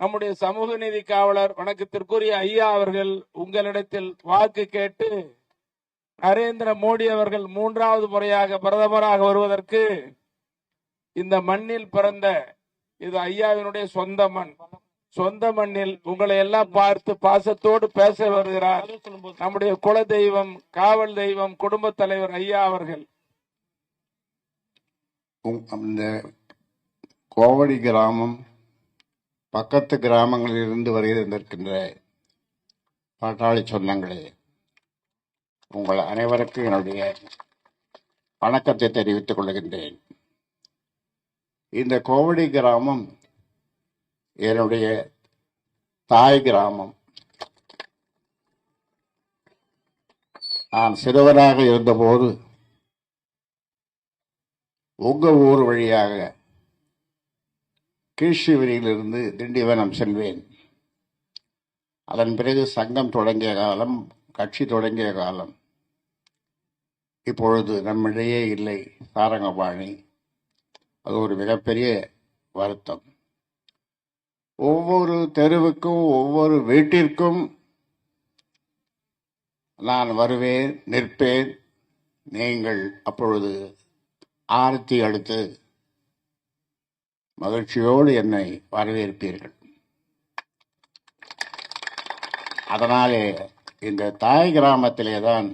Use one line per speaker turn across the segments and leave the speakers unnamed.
நம்முடைய சமூக நீதி காவலர் வணக்கத்திற்குரிய ஐயா அவர்கள் உங்களிடத்தில் வாக்கு கேட்டு நரேந்திர மோடி அவர்கள் மூன்றாவது முறையாக பிரதமராக வருவதற்கு இந்த மண்ணில் பிறந்த இது ஐயாவினுடைய சொந்த மண். சொந்த மண்ணில் உங்களை எல்லாம் பார்த்து பாசத்தோடு பேச வருகிறார் நம்முடைய குல தெய்வம் காவல் தெய்வம் குடும்ப தலைவர் ஐயா அவர்கள்.
இந்த அந்த கோவடி கிராமம் பக்கத்து கிராமங்களில் இருந்து பாட்டாளி சொந்தங்களே உங்கள் அனைவருக்கும் என்னுடைய வணக்கத்தை தெரிவித்துக் கொள்கின்றேன். இந்த கோவடி கிராமம் என்னுடைய தாய் கிராமம். நான் சிறுவராக இருந்தபோது உங்கள் ஊர் வழியாக கீழ்ஷிவரியிலிருந்து திண்டிவனம் செல்வேன் அதன் பிறகு சங்கம் தொடங்கிய காலம் கட்சி தொடங்கிய காலம். இப்பொழுது நம்மிடையே இல்லை சாரங்கபாணி. அது ஒரு மிகப்பெரிய வருத்தம். ஒவ்வொரு தெருவுக்கும் ஒவ்வொரு வீட்டிற்கும் நான் வருவேன் நிற்பேன். நீங்கள் அப்பொழுது ஆரத்தி அடுத்து மகிழ்ச்சியோடு என்னை வரவேற்பீர்கள். அதனாலே இந்த தாய் கிராமத்திலே தான்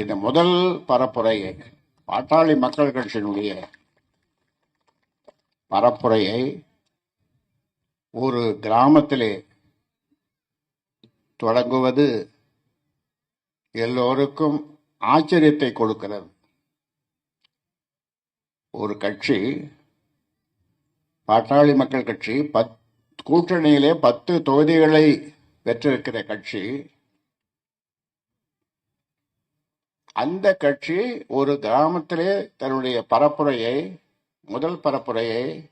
இந்த முதல் பரப்புரையை பாட்டாளி மக்கள் கட்சியினுடைய பரப்புரையை ஒரு கிராமத்திலே தொடங்குவது எல்லோருக்கும் ஆச்சரியத்தை கொடுக்கிறது. ஒரு கட்சி பாட்டாளி மக்கள் கட்சி பத் கூட்டணியிலே பத்து தொகுதிகளை பெற்றிருக்கிற கட்சி அந்த கட்சி ஒரு கிராமத்திலே தன்னுடைய பரப்புரையை முதல் பரப்புரையை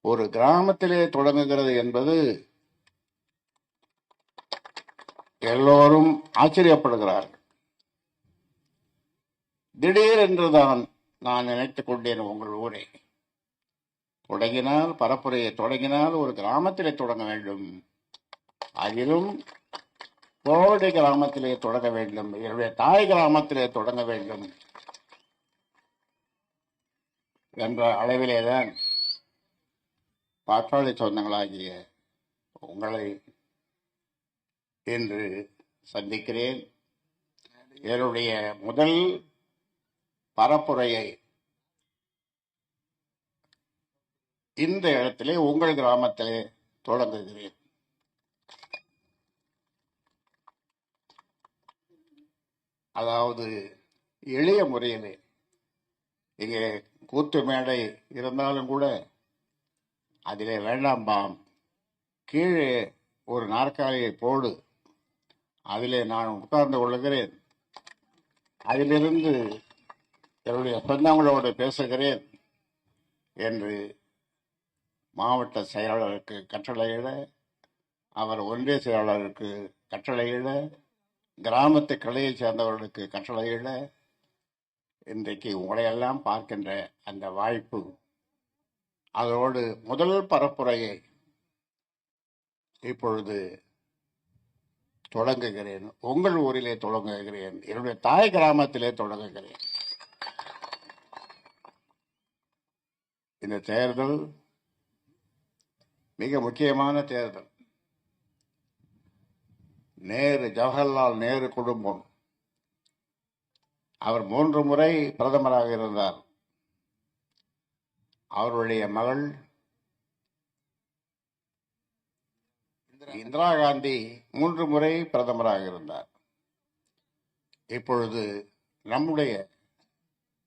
ஒரு கிராமத்திலே தொடங்குகிறது என்பது எல்லோரும் ஆச்சரியப்படுகிறார்கள். திடீரென்றுதான் நான் நினைத்துக் கொண்டேன் உங்கள் ஊரை. தொடங்கினால் பரப்புரையை தொடங்கினால் ஒரு கிராமத்திலே தொடங்க வேண்டும். அதிலும் கோடை கிராமத்திலே தொடங்க வேண்டும். என்னுடைய தாய் கிராமத்திலே தொடங்க வேண்டும். என்ற அளவிலேதான் பாட்டாளி சொந்தங்களாகிய உங்களை இன்று சந்திக்கிறேன். என்னுடைய முதல் பரப்புரையை இந்த இடத்திலே உங்கள் கிராமத்திலே தொடங்குகிறேன். அதாவது எளிய முறையிலே இங்கே கூத்து மேடை இருந்தாலும் கூட அதிலே வேண்டாம்பாம் கீழே ஒரு நாற்காலியை போடு அதிலே நான் உட்கார்ந்து கொள்ளுகிறேன். அதிலிருந்து என்னுடைய சொந்தங்களோடு பேசுகிறேன் என்று மாவட்ட செயலாளருக்கு கட்டளையிட அவர் ஒன்றிய செயலாளருக்கு கட்டளையிட கிராமத்து கிளையை சேர்ந்தவர்களுக்கு கட்டளையிட இன்றைக்கு உங்களையெல்லாம் பார்க்கின்ற அந்த வாய்ப்பு அதோடு முதல் பரப்புரையை இப்பொழுது தொடங்குகிறேன். உங்கள் ஊரிலே தொடங்குகிறேன். என்னுடைய தாய் கிராமத்திலே தொடங்குகிறேன். இந்த தேர்தல் மிக முக்கியமான தேர்தல். நேரு ஜவஹர்லால் நேரு குடும்பம். அவர் மூன்று முறை பிரதமராக இருந்தார். அவருடைய மகள் இந்திரா காந்தி மூன்று முறை பிரதமராக இருந்தார். இப்பொழுது நம்முடைய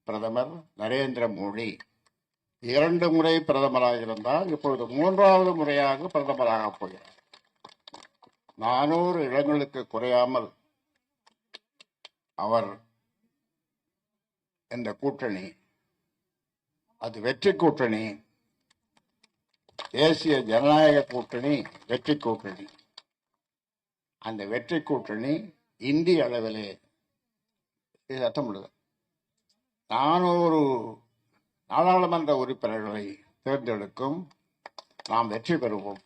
பிரதமர் நரேந்திர மோடி. இரண்டு முறை பிரதமராக இருந்தால் இப்பொழுது மூன்றாவது முறையாக பிரதமராக போகிறார். நானூறு இடங்களுக்கு குறையாமல் அவர் இந்த கூட்டணி அது வெற்றி கூட்டணி தேசிய ஜனநாயக கூட்டணி வெற்றி கூட்டணி. அந்த வெற்றி கூட்டணி இந்திய அளவிலே இது அர்த்தம் நானூறு நாடாளுமன்ற உறுப்பினர்களை தேர்ந்தெடுக்கும் நாம் வெற்றி பெறுவோம்.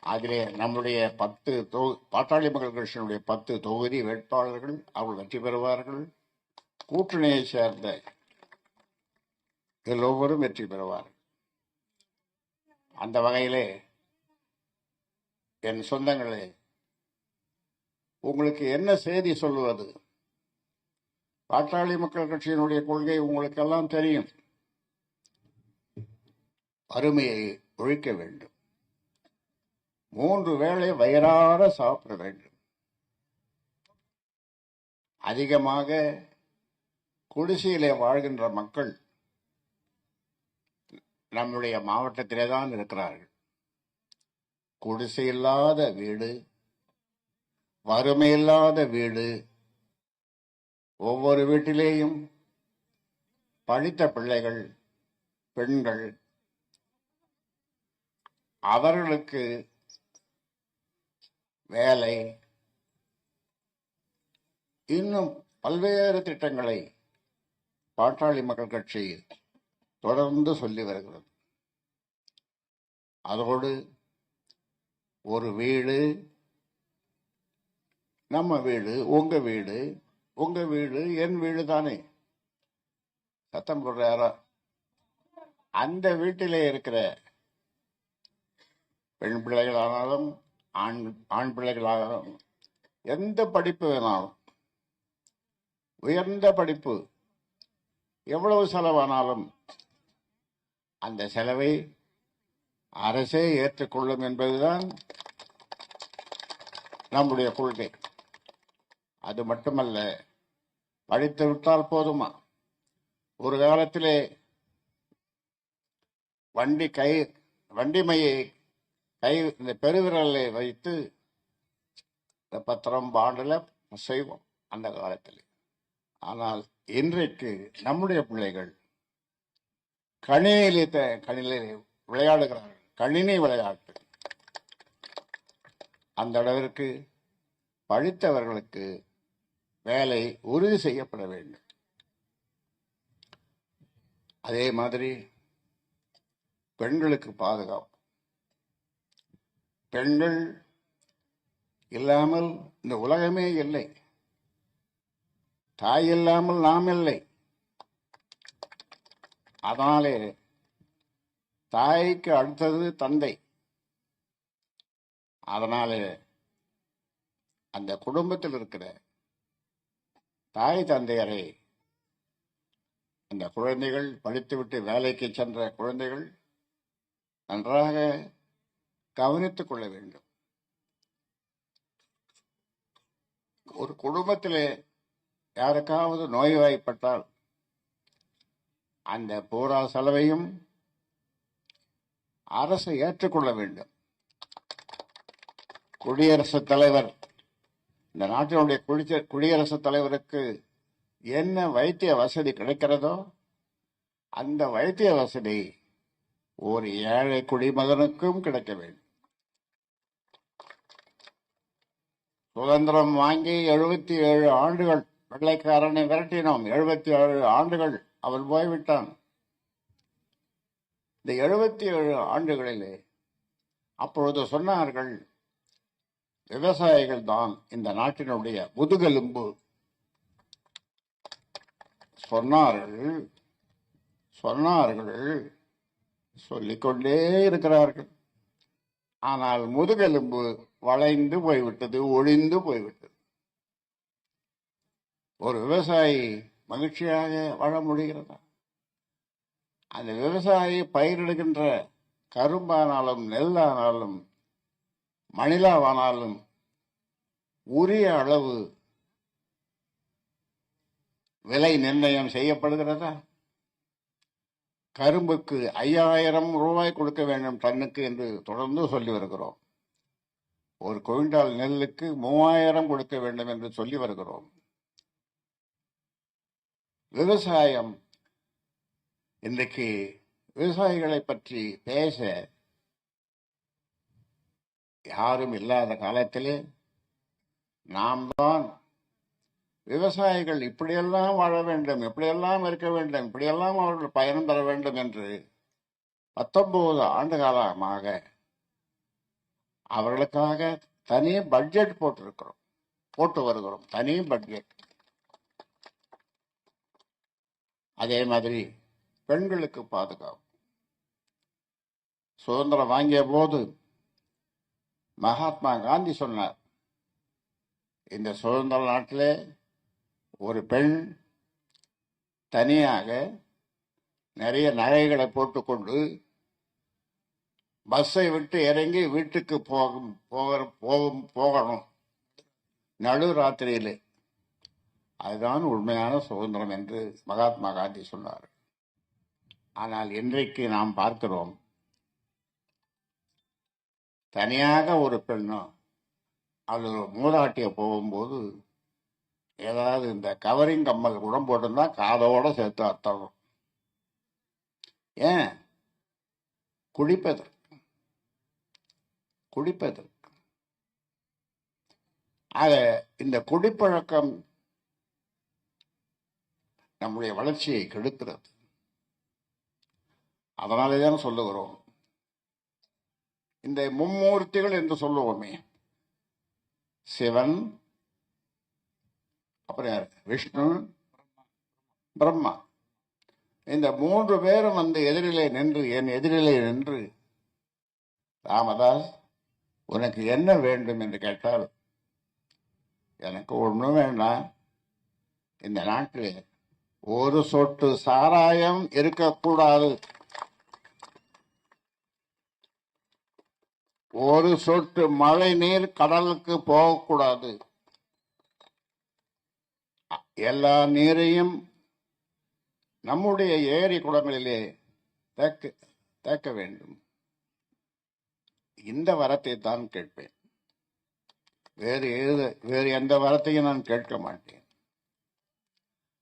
அதிலே நம்முடைய பத்து தொ பாட்டாளி மக்கள் கட்சியினுடைய பத்து தொகுதி வேட்பாளர்கள் அவர்கள் வெற்றி பெறுவார்கள். கூட்டணியை சேர்ந்த எல்லோரும் வெற்றி பெறுவார்கள். அந்த வகையிலே என் சொந்தங்களே உங்களுக்கு என்ன செய்தி சொல்லுவது? பாட்டாளி மக்கள் கட்சியினுடைய கொள்கை உங்களுக்கெல்லாம் தெரியும். வறுமையை ஒழிக்க வேண்டும். மூன்று வேளை வயிறார சாப்பிட வேண்டும். அதிகமாக குடிசையிலே வாழ்கின்ற மக்கள் நம்முடைய மாவட்டத்திலே தான் இருக்கிறார்கள். குடிசை இல்லாத வீடு வறுமை இல்லாத வீடு ஒவ்வொரு வீட்டிலேயும் படித்த பிள்ளைகள் பெண்கள். அவர்களுக்கு வேலை. இன்னும் பல்வேறு திட்டங்களை பாட்டாளி மக்கள் கட்சி தொடர்ந்து சொல்லி வருகிறது. அதோடு ஒரு வீடு நம்ம வீடு உங்க வீடு உங்க வீடு என் வீடு தானே? சத்தம் போடுற யாரோ? அந்த வீட்டிலே இருக்கிற பெண் பிள்ளைகளானாலும் ஆண் ஆண் பிள்ளைகளானாலும் எந்த படிப்பு வேணாலும் உயர்ந்த படிப்பு எவ்வளவு செலவானாலும் அந்த செலவை அரசே ஏற்றுக்கொள்ளும் என்பதுதான் நம்முடைய கொள்கை. அது மட்டுமல்ல படித்து விட்டால் போதுமா? ஒரு காலத்திலே வண்டி கை வண்டிமையை கை இந்த பெருவிரலை வைத்து இந்த பத்திரம் பாண்டில் செய்வோம் அந்த காலத்தில். ஆனால் இன்றைக்கு நம்முடைய பிள்ளைகள் கணினியிலே த- கணினியிலே விளையாடுகிறார்கள். கணினி விளையாட்டு. அந்த அளவிற்கு படித்தவர்களுக்கு வேலை உறுதி செய்யப்பட வேண்டும். அதே மாதிரி பெண்களுக்கு பாதுகாப்பு. பெண்கள் இல்லாமல் இந்த உலகமே இல்லை. தாய் இல்லாமல் நாம் இல்லை. அதனாலே தாய்க்கு அடுத்தது தந்தை. அதனாலே அந்த குடும்பத்தில் இருக்கிற தாய் தந்தையரை அந்த குழந்தைகள் படித்துவிட்டு வேலைக்கு சென்ற குழந்தைகள் நன்றாக கவனித்துக் கொள்ள வேண்டும். ஒரு குடும்பத்திலே யாருக்காவது நோய்வாய்ப்பட்டால் அந்த பூரா செலவையும் அரசு ஏற்றுக்கொள்ள வேண்டும். குடியரசுத் தலைவர் இந்த நாட்டினுடைய குடிச்ச- குடியரசுத் தலைவருக்கு என்ன வைத்திய வசதி கிடைக்கிறதோ அந்த வைத்திய வசதி ஒரு ஏழை குடிமகனுக்கும் கிடைக்க வேண்டும். சுதந்திரம் வாங்கி எழுபத்தி ஏழு ஆண்டுகள் வெள்ளைக்காரனை விரட்டினோம். எழுபத்தி ஏழு ஆண்டுகள் அவன் போய்விட்டான். இந்த எழுபத்தி ஏழு ஆண்டுகளிலே அப்பொழுது சொன்னார்கள் விவசாயிகள் தான் இந்த நாட்டினுடைய முதுகெலும்பு. சொன்னார்கள் சொன்னார்கள் சொல்லிக்கொண்டே இருக்கிறார்கள். ஆனால் முதுகெலும்பு வளைந்து போய்விட்டது ஒளிந்து போய்விட்டது. ஒரு விவசாயி மகிழ்ச்சியாக வாழ முடிகிறதா? அந்த விவசாயி பயிரிடுகின்ற கரும்பானாலும் நெல்லானாலும் மணிலாவானாலும் உரிய அளவு விலை நிர்ணயம் செய்யப்படுகிறதா? கரும்புக்கு ஐயாயிரம் ரூபாய் கொடுக்க வேண்டும் டன்னுக்கு என்று தொடர்ந்து சொல்லி வருகிறோம். ஒரு குவிண்டால் நெல்லுக்கு மூவாயிரம் கொடுக்க வேண்டும் என்று சொல்லி வருகிறோம். விவசாயம் இன்றைக்கு விவசாயிகளை பற்றி பேச யாரும் இல்லாத காலத்திலே நாம் தான் விவசாயிகள். இப்படியெல்லாம் வாழ வேண்டும் இப்படியெல்லாம் இருக்க வேண்டும் இப்படியெல்லாம் அவர்கள் பயணம் பெற வேண்டும் என்று பத்தொன்பது ஆண்டு காலமாக அவர்களுக்காக தனி பட்ஜெட் போட்டிருக்கிறோம் போட்டு வருகிறோம் தனி பட்ஜெட் அதே மாதிரி பெண்களுக்கு பாதுகாப்பு. சுதந்திரம் வாங்கிய போது மகாத்மா காந்தி சொன்னார். இந்த சுதந்திர நாட்டில் ஒரு பெண் தனியாக நிறைய நகைகளை போட்டுக்கொண்டு பஸ்ஸை விட்டு இறங்கி வீட்டுக்கு போகும் போக போகும் போகணும் நடு ராத்திரியில். அதுதான் உண்மையான சுதந்திரம் என்று மகாத்மா காந்தி சொன்னார். ஆனால் இன்றைக்கு நாம் பார்க்கிறோம் தனியாக ஒரு பெண்ணும் அது மூதாட்டியை மூதாட்டிய போகும்போது ஏதாவது இந்த கவரிங் கம்மல் கூட போட்டிருந்தா காதோட சேர்த்து அர்த்தம் ஏன்? குடிப்பதற்கு குடிப்பதற்கு ஆக இந்த குடிப்பழக்கம் நம்முடைய வளர்ச்சியை கெடுக்கிறது. அதனாலே தான் சொல்லுகிறோம் இந்த மும்மூர்த்திகள் என்று சொல்லுவோமே. சிவன் அப்புறம் யார்? விஷ்ணு பிரம்மா. இந்த மூன்று பேரும் வந்து எதிரிலே நின்று என் எதிரிலே நின்று ராமதாஸ் உனக்கு என்ன வேண்டும் என்று கேட்டால் எனக்கு ஒன்றும் வேண்டாம். இந்த நாட்டில் ஒரு சொட்டு சாராயம் இருக்கக்கூடாது. ஒரு சொட்டு மழை நீர் கடலுக்கு போகக்கூடாது. எல்லா நீரையும் நம்முடைய ஏரி குளங்களிலே தேக்க தேக்க வேண்டும். இந்த வரத்தை தான் கேட்பேன். வேறு எது வேறு எந்த வரத்தையும் நான் கேட்க மாட்டேன்.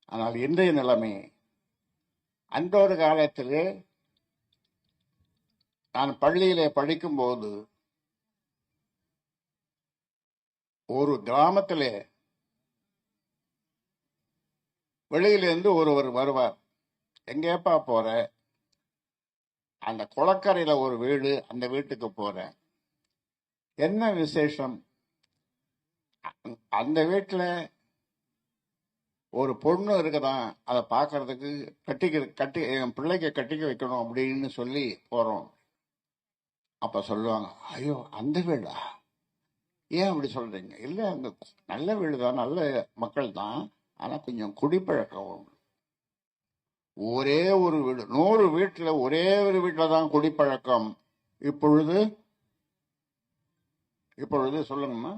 ஆனால் இன்றைய நிலைமை அந்த ஒரு காலத்திலே நான் பள்ளியிலே படிக்கும்போது ஒரு கிராமத்திலே வெளியிலிருந்து ஒருவர் வருவார். எங்கேப்பா போற? அந்த குளக்கரையில் ஒரு வீடு அந்த வீட்டுக்கு போறேன் என்ன விசேஷம்? அந்த வீட்டில் ஒரு பொண்ணு இருக்குதான் அதை பார்க்கறதுக்கு கட்டிக்க கட்டி என் பிள்ளைக்கு கட்டிக்க வைக்கணும் அப்படின்னு சொல்லி போகிறோம் அப்போ சொல்லுவாங்க ஐயோ அந்த வீடா? ஏன் அப்படி சொல்றீங்க? இல்லை அங்க நல்ல வீடு தான் நல்ல மக்கள் தான் ஆனால் கொஞ்சம் குடிப்பழக்கம் உண்டு. ஒரே ஒரு வீடு நூறு வீட்டில் ஒரே ஒரு வீட்டில் தான் குடிப்பழக்கம். இப்பொழுது இப்பொழுது சொல்லுங்கம்மா.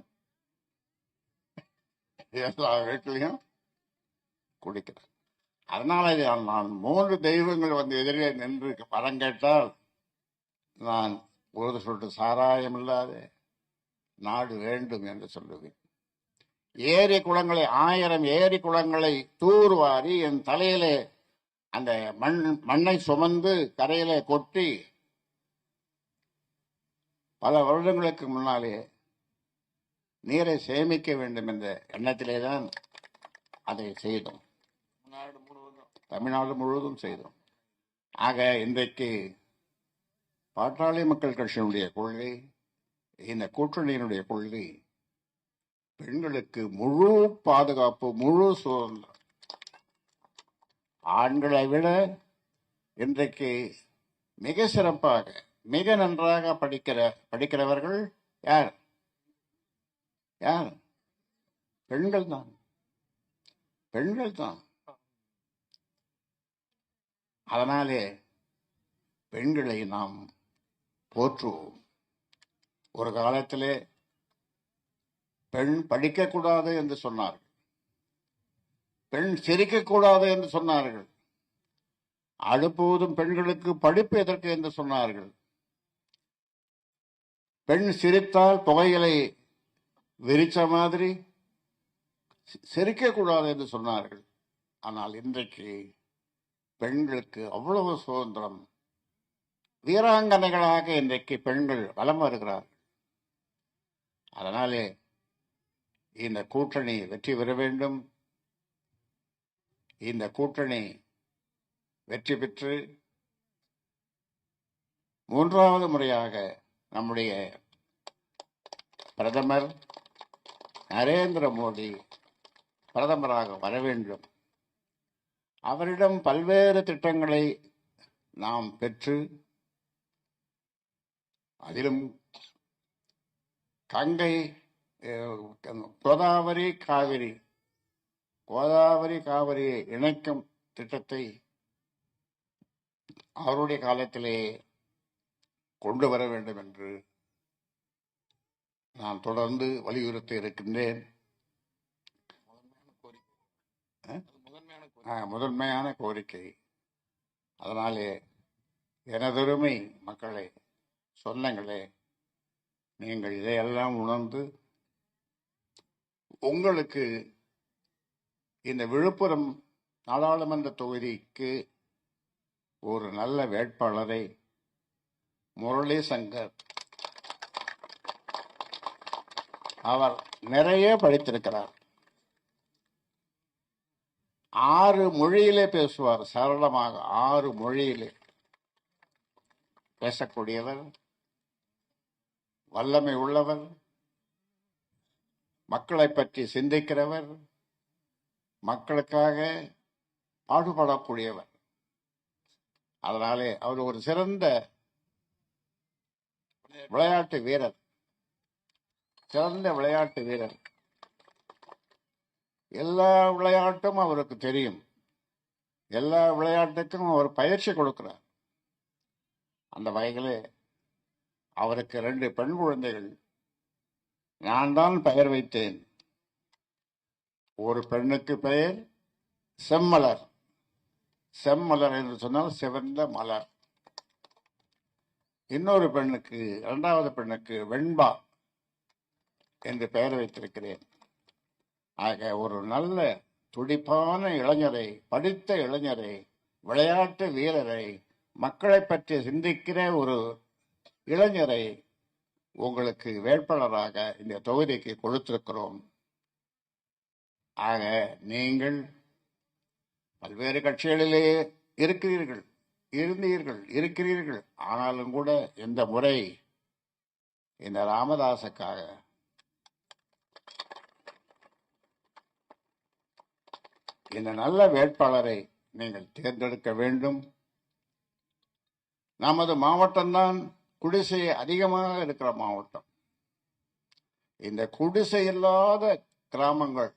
எல்லா வீட்லையும் குடிக்கிறேன் அதனால நான் மூன்று தெய்வங்கள் வந்து எதிரே நின்று வரம் கேட்டால் நான் ஒரு சொட்டு சாராயம் இல்லாதே நாடு வேண்டும் என்று சொல்லுவேன். ஏரி குளங்களை ஆயிரம் ஏரி குளங்களை தூர்வாரி என் தலையிலே அந்த மண் மண்ணை சுமந்து கரையிலே கொட்டி பல வருடங்களுக்கு முன்னாலே நீரை சேமிக்க வேண்டும் என்ற எண்ணத்திலே தான் அதை செய்தோம். தமிழ்நாடு முழுவதும் செய்தோம். ஆக இன்றைக்கு பாட்டாளி மக்கள் கட்சியினுடைய கொள்கை இந்த கூட்டணியினுடைய கொள்கை பெண்களுக்கு முழு பாதுகாப்பு முழு சுதந்திரம். ஆண்களை விட இன்றைக்கு மிக சிறப்பாக மிக நன்றாக படிக்கிற படிக்கிறவர்கள் யார்? யார்? பெண்கள் தான். பெண்கள் தான். அதனாலே பெண்களை நாம் போற்றுவோம். ஒரு காலத்திலே பெண் படிக்கக்கூடாது என்று சொன்னார்கள். பெண் சிரிக்கக்கூடாது என்று சொன்னார்கள். அடுப்போதும் பெண்களுக்கு படிப்பு எதற்கு என்று சொன்னார்கள். பெண் சிரித்தால் புகையிலை விரிச்ச மாதிரி சிரிக்கக்கூடாது என்று சொன்னார்கள். ஆனால் இன்றைக்கு பெண்களுக்கு அவ்வளவு சுதந்திரம். வீராங்கனைகளாக இன்றைக்கு பெண்கள் வலம் வருகிறார்கள். அதனாலே இந்த கூட்டணி வெற்றி பெற வேண்டும். இந்த கூட்டணி வெற்றி பெற்று மூன்றாவது முறையாக நம்முடைய பிரதமர் நரேந்திர மோடி பிரதமராக வர வேண்டும். அவரிடம் பல்வேறு திட்டங்களை நாம் பெற்று அதிலும் கங்கை கோதாவரி காவிரி கோதாவரி காவிரியை இணைக்கும் திட்டத்தை அவருடைய காலத்திலே கொண்டு வர வேண்டும் என்று நான் தொடர்ந்து வலியுறுத்தி இருக்கின்றேன். முதன்மையான கோரிக்கை. அதனாலே எனதொருமை மக்களே சொந்தங்களே நீங்கள் இதையெல்லாம் உணர்ந்து உங்களுக்கு இந்த விழுப்புரம் நாடாளுமன்ற தொகுதிக்கு ஒரு நல்ல வேட்பாளரை முரளி சங்கர் அவர் நிறைய படித்திருக்கிறார். ஆறு மொழியிலே பேசுவார் சரளமாக ஆறு மொழியிலே பேசக்கூடியவர். வல்லமை உள்ளவர் மக்களை பற்றி சிந்திக்கிறவர் மக்களுக்காக பாடுபடக்கூடியவர். அதனாலே அவர் ஒரு சிறந்த விளையாட்டு வீரர். சிறந்த விளையாட்டு வீரர். எல்லா விளையாட்டும் அவருக்கு தெரியும். எல்லா விளையாட்டுக்கும் அவர் பயிற்சி கொடுக்கிறார். அந்த வகையிலே அவருக்கு ரெண்டு பெண் குழந்தைகள். நான் தான் பெயர் வைத்தேன். ஒரு பெண்ணுக்கு பெயர் செம்மலர். செம்மலர் என்று சொன்னால் சிவந்த மலர். இன்னொரு பெண்ணுக்கு இரண்டாவது பெண்ணுக்கு வெண்பா என்று பெயர் வைத்திருக்கிறேன். ஆக ஒரு நல்ல துடிப்பான இளைஞரை படித்த இளைஞரை விளையாட்டு வீரரை மக்களை பற்றி சிந்திக்கிற ஒரு இளைஞரை உங்களுக்கு வேட்பாளராக இந்த தொகுதிக்கு கொடுத்திருக்கிறோம். ஆக நீங்கள் பல்வேறு கட்சிகளிலே இருக்கிறீர்கள் இருந்தீர்கள் இருக்கிறீர்கள். ஆனாலும் கூட இந்த முறை இந்த ராமதாசுக்காக இந்த நல்ல வேட்பாளரை நீங்கள் தேர்ந்தெடுக்க வேண்டும். நமது மாவட்டம்தான் குடிசை அதிகமாக இருக்கிற மாவட்டம். இந்த குடிசை இல்லாத கிராமங்கள்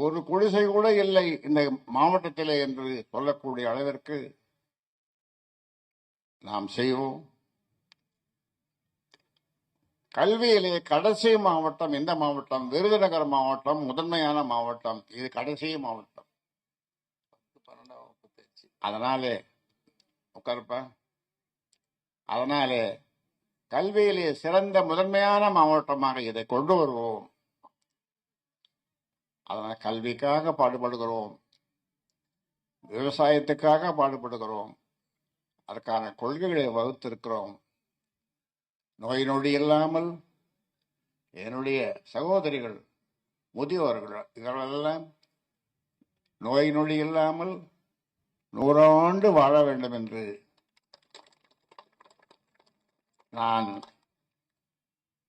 ஒரு குடிசை கூட இல்லை இந்த மாவட்டத்திலே என்று சொல்லக்கூடிய அளவிற்கு நாம் செய்வோம். கல்வியிலே கடைசி மாவட்டம் இந்த மாவட்டம் விருதுநகர் மாவட்டம் முதன்மையான மாவட்டம் இது கடைசி மாவட்டம். அதனாலே உட்காருப்பா. அதனாலே கல்வியிலே சிறந்த முதன்மையான மாவட்டமாக இதை கொண்டு வருவோம். அதனால் கல்விக்காக பாடுபடுகிறோம். விவசாயத்துக்காக பாடுபடுகிறோம். அதற்கான கொள்கைகளை வகுத்திருக்கிறோம். நோய் நொடி இல்லாமல் என்னுடைய சகோதரிகள் முதியோர்கள் இவர்களெல்லாம் நோய் நொடி இல்லாமல் நூறாண்டு வாழ வேண்டும் என்று நான்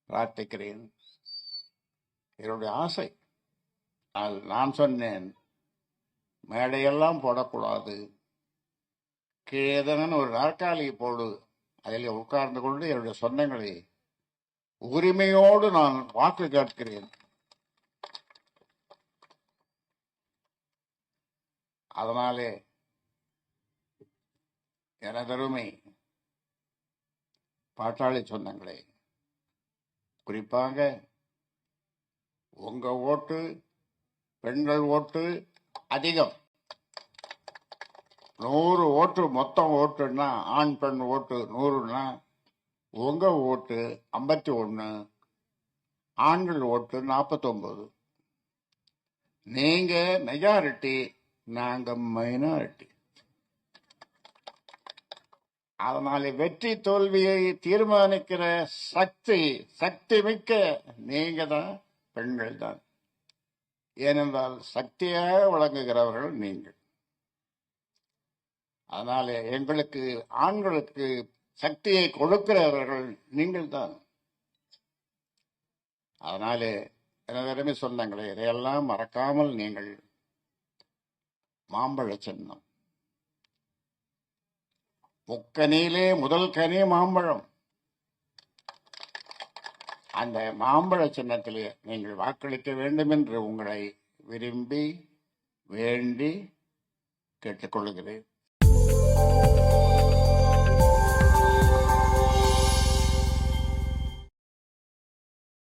பிரார்த்திக்கிறேன் என்னுடைய ஆசை. ஆனால் நான் சொன்னேன் மேடையெல்லாம் போடக்கூடாது. கீழேதனன் ஒரு நாற்காலியை போடு. அதில் உட்கார்ந்து கொண்டு என்னுடைய சொந்தங்களை உரிமையோடு நான் வாக்கு கேட்கிறேன். அதனாலே எனதருமை பாட்டாளி சொந்தங்களே குறிப்பாக உங்கள் ஓட்டு பெண்கள் ஓட்டு அதிகம். நூறு ஓட்டு மொத்தம் ஓட்டுன்னா ஆண் பெண் ஓட்டு நூறுனா உங்கள் ஓட்டு ஐம்பத்தி ஒன்று ஆண்கள் ஓட்டு நாற்பத்தொம்போது நீங்கள் மெஜாரிட்டி நாங்கள் மைனாரிட்டி அதனால வெற்றி தோல்வியை தீர்மானிக்கிற சக்தி சக்தி மிக்க நீங்க தான் பெண்கள் தான். ஏனென்றால் சக்தியாக விளங்குகிறவர்கள் நீங்கள். அதனால எங்களுக்கு ஆண்களுக்கு சக்தியை கொடுக்கிறவர்கள் நீங்கள் தான். அதனாலே எனதருமை சொந்தங்களே இதையெல்லாம் மறக்காமல் நீங்கள் மாம்பழ சின்னம். முக்கனியிலே முதல் கனி மாம்பழம். அந்த மாம்பழ சின்னத்திலே நீங்கள் வாக்களிக்க வேண்டும் என்று உங்களை விரும்பி வேண்டி கேட்டுக்கொள்கிறேன்.